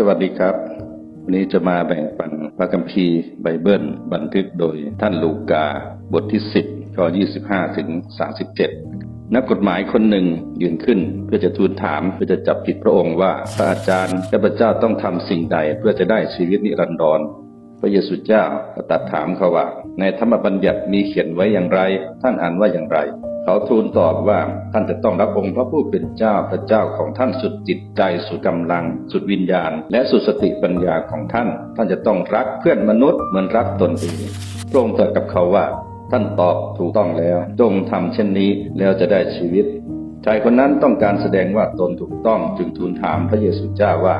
สวัสดีครับ วันนี้จะมาแบ่งปันพระคัมภีร์ไบเบิล บันทึกโดยท่านลูกาบทที่ 10ข้อ25 ถึง 37 นักกฎหมายคนหนึ่งยืนขึ้น เพื่อจะทูลถามเพื่อจะจับผิดพระองค์ว่าพระอาจารย์ข้าพเจ้าต้องทำสิ่งใดเพื่อจะได้ชีวิตนิรันดร พระเยซูเจ้าตรัดถามเขาว่า ในธรรมบัญญัติมีเขียนไว้อย่างไร ท่านอ่านว่าอย่างไร เขาทูลตอบว่าท่านจะต้องรักองค์พระผู้เป็นเจ้าพระเจ้าของท่านสุดจิตใจสุดกำลัง สุดวิญญาณ และสุดสติปัญญาของท่าน ท่านจะต้องรักเพื่อนมนุษย์เหมือนรักตนเองพระองค์ตรัสกับเขาว่า ท่านตอบถูกต้องแล้ว จงทำเช่นนี้แล้วจะได้ชีวิตชายคนนั้นต้องการแสดงว่าตนถูกต้องจึงทูลถามพระเยซูเจ้าว่า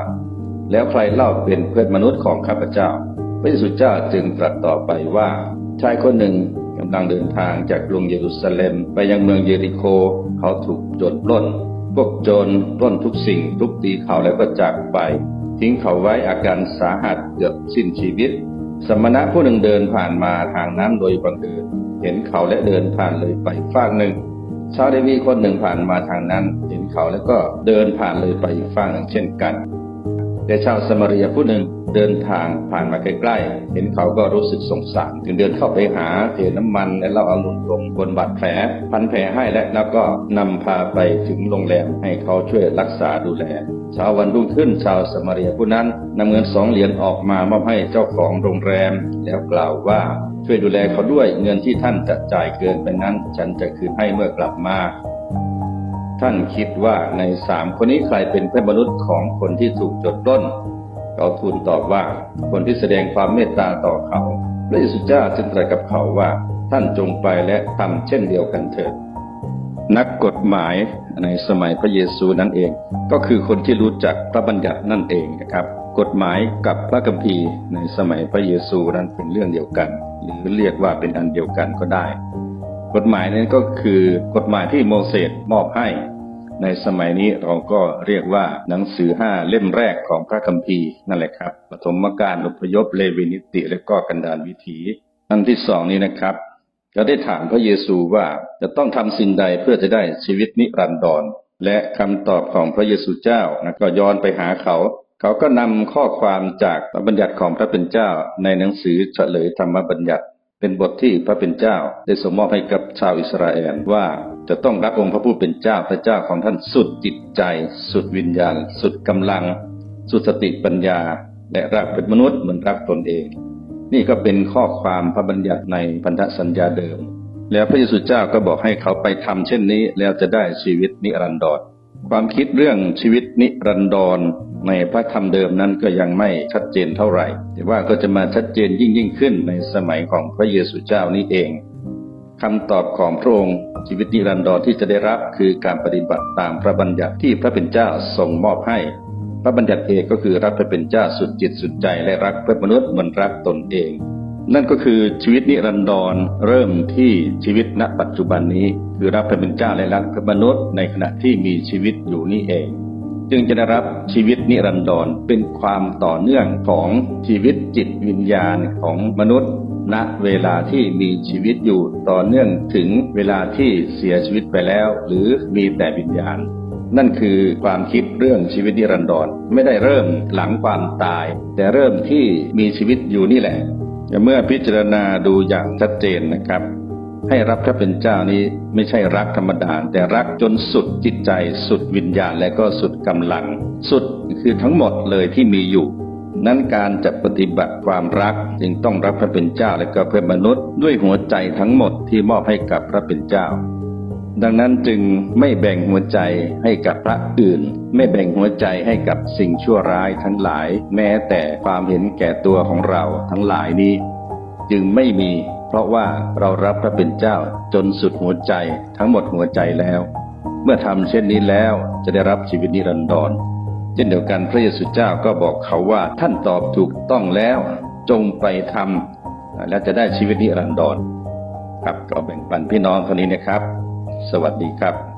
แล้วใครเล่าเป็นเพื่อนมนุษย์ของข้าพเจ้า พระเยซูเจ้าจึงตรัสต่อไปว่า ชายคนหนึ่งำลังเดินทางจากกรุงเยรูซาเล็ม ไปยังเมืองเยริโค เขาถูกโจรปล้น พวกโจรปล้นทุกสิ่ง ทุกตีเขาแล้วก็จากไป ทิ้งเขาไว้อาการสาหัสเกือบสิ้นชีวิต สมณะผู้หนึ่งเดินผ่านมาทางนั้นโดยบังเอิญเห็นเขาและเดินผ่านเลยไปฟากหนึ่งชาวเลวีคนหนึ่งผ่านมาทางนั้น เห็นเขาแล้วก็เดินผ่านเลยไปอีกฝั่งหนึ่งเช่นกัน แต่ชาวสมาเรียผู้หนึ่งเดินทางผ่านมาใกล้ๆ เห็นเขาก็รู้สึกสงสาร จึงเดินเข้าไปหาเทน้ำมันและเราอาลุนลงบนบาดแผล พันแผลให้และแล้วก็นำพาไปถึงโรงแรมให้เขาช่วยรักษาดูแลเช้าวันรุ่งขึ้นชาวสมาเรียผู้นั้นนำเงินสองเหรียญออกมามอบให้เจ้าของโรงแรม แล้วกล่าวว่าช่วยดูแลเขาด้วยเงินที่ท่านจะจ่ายเกินไปนั้น ฉันจะคืนให้เมื่อกลับมา ท่านคิดว่าในสามคนนี้ใครเป็นเพื่อนมนุษย์ของคนที่ถูกจดปล้น เขาทูลตอบว่าคนที่แสดงความเมตตาต่อเขาพระเยซูเจ้าจึงตรัสกับเขาว่าท่านจงไปและทำเช่นเดียวกันเถิดนักกฎหมายในสมัยพระเยซูนั่นเอง ก็คือคนที่รู้จักพระบัญญัตินั่นเองนะครับ กฎหมายกับพระคัมภีร์ในสมัยพระเยซูนั้นเป็นเรื่องเดียวกัน หรือเรียกว่าเป็นอันเดียวกันก็ได้ กฎหมายนั้นก็คือกฎหมายที่โมเสสมอบให้ ในสมัยนี้เราก็เรียกว่าหนังสือห้าเล่มแรกของพระคัมภีร์นั่นแหละครับปฐมกาลอุพยพเลวีนิติ และก็กันดารวิถี อันที่สองนี้นะครับก็ได้ถามพระเยซูว่าจะต้องทำสิ่งใดเพื่อจะได้ชีวิตนิรันดรและคำตอบของพระเยซูเจ้านะก็ย้อนไปหาเขา เขาก็นำข้อความจากพระบัญญัติของพระเป็นเจ้าในหนังสือเฉลยธรรมบัญญัติ เป็นบทที่พระเป็นเจ้า ได้สมมอบให้กับชาวอิสราเอลว่าจะต้องรักองค์พระผู้เป็นเจ้าพระเจ้าของท่านสุดจิตใจ สุดวิญญาณ สุดกำลัง สุดสติปัญญา และรักเป็นมนุษย์เหมือนรักตนเอง นี่ก็เป็นข้อความพระบัญญัติในพันธสัญญาเดิม แล้วพระเยซูเจ้าก็บอกให้เขาไปทำเช่นนี้ แล้วจะได้ชีวิตนิรันดร ความคิดเรื่องชีวิตนิรันดรในพระธรรมเดิมนั้นก็ยังไม่ชัดเจนเท่าไหร่ แต่ว่าก็จะมาชัดเจนยิ่งยิ่งขึ้นในสมัยของพระเยซูเจ้านี้เองคำตอบของพระองค์ชีวิตนิรันดรที่จะได้รับคือการปฏิบัติตามพระบัญญัติที่พระเป็นเจ้าทรงมอบให้ พระบัญญัติเอกก็คือรักพระเป็นเจ้าสุดจิตสุดใจและรักเพื่อนมนุษย์เหมือนรักตนเอง นั่นก็คือชีวิตนิรันดรเริ่มที่ชีวิตณปัจจุบันนี้ คือรับเป็นเจ้าและรักเพื่อนมนุษย์ในขณะที่มีชีวิตอยู่นี่เอง จึงจะได้รับชีวิตนิรันดรเป็นความต่อเนื่องของชีวิตจิตวิญญาณของมนุษย์ ณเวลาที่มีชีวิตอยู่ต่อเนื่องถึงเวลาที่เสียชีวิตไปแล้ว หรือมีแต่วิญญาณนั่นคือความคิดเรื่องชีวิตนิรันดรไม่ได้เริ่มหลังความตาย แต่เริ่มที่มีชีวิตอยู่นี่แหละ เมื่อพิจารณาดูอย่างชัดเจนนะครับ ให้รับพระเป็นเจ้านี้ไม่ใช่รักธรรมดา แต่รักจนสุดจิตใจ สุดวิญญาณและก็สุดกำลัง สุดคือทั้งหมดเลยที่มีอยู่ นั้นการจะปฏิบัติความรักจึงต้องรักพระเป็นเจ้าและก็เพื่อนมนุษย์ ด้วยหัวใจทั้งหมดที่มอบให้กับพระเป็นเจ้า ดังนั้นจึงไม่แบ่งหัวใจให้กับพระอื่น ไม่แบ่งหัวใจให้กับสิ่งชั่วร้ายทั้งหลาย แม้แต่ความเห็นแก่ตัวของเราทั้งหลายนี้ จึงไม่มี เพราะว่าเรารับพระเป็นเจ้าจนสุดหัวใจทั้งหมดหัวใจแล้ว เมื่อทำเช่นนี้แล้วจะได้รับชีวิตนิรันดรเช่นเดียวกันพระเยซูเจ้าก็บอกเขาว่าท่านตอบถูกต้องแล้ว จงไปทำและจะได้ชีวิตนิรันดรครับก็แบ่งปันพี่น้องคนนี้นะครับ สวัสดีครับ